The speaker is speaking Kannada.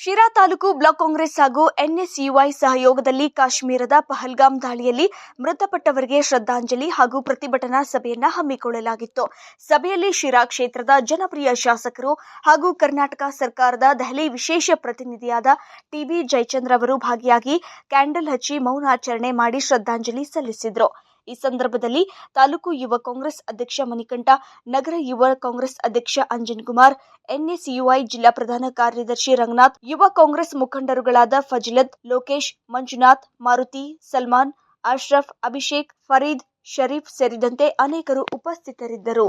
ಶಿರಾ ತಾಲೂಕು ಬ್ಲಾಕ್ ಕಾಂಗ್ರೆಸ್ ಹಾಗೂ ಎನ್ಎಸ್ಯುಐ ಸಹಯೋಗದಲ್ಲಿ ಕಾಶ್ಮೀರದ ಪಹಲ್ಗಾಮ್ ದಾಳಿಯಲ್ಲಿ ಮೃತಪಟ್ಟವರಿಗೆ ಶ್ರದ್ಧಾಂಜಲಿ ಹಾಗೂ ಪ್ರತಿಭಟನಾ ಸಭೆಯನ್ನು ಹಮ್ಮಿಕೊಳ್ಳಲಾಗಿತ್ತು. ಸಭೆಯಲ್ಲಿ ಶಿರಾ ಕ್ಷೇತ್ರದ ಜನಪ್ರಿಯ ಶಾಸಕರು ಹಾಗೂ ಕರ್ನಾಟಕ ಸರ್ಕಾರದ ದೆಹಲಿ ವಿಶೇಷ ಪ್ರತಿನಿಧಿಯಾದ ಟಿಬಿ ಜಯಚಂದ್ರ ಅವರು ಭಾಗಿಯಾಗಿ ಕ್ಯಾಂಡಲ್ ಹಚ್ಚಿ ಮೌನಾಚರಣೆ ಮಾಡಿ ಶ್ರದ್ಧಾಂಜಲಿ ಸಲ್ಲಿಸಿದರು. ಈ ಸಂದರ್ಭದಲ್ಲಿ ತಾಲೂಕು ಯುವ ಕಾಂಗ್ರೆಸ್ ಅಧ್ಯಕ್ಷ ಮಣಿಕಂಠ, ನಗರ ಯುವ ಕಾಂಗ್ರೆಸ್ ಅಧ್ಯಕ್ಷ ಅಂಜನ್ ಕುಮಾರ್, ಎನ್ಎಸ್ಯುಐ ಜಿಲ್ಲಾ ಪ್ರಧಾನ ಕಾರ್ಯದರ್ಶಿ ರಂಗನಾಥ್, ಯುವ ಕಾಂಗ್ರೆಸ್ ಮುಖಂಡರುಗಳಾದ ಫಜಿಲತ್, ಲೋಕೇಶ್, ಮಂಜುನಾಥ್, ಮಾರುತಿ, ಸಲ್ಮಾನ್, ಅಶ್ರಫ್, ಅಭಿಷೇಕ್, ಫರೀದ್, ಶರೀಫ್ ಸೇರಿದಂತೆ ಅನೇಕರು ಉಪಸ್ಥಿತರಿದ್ದರು.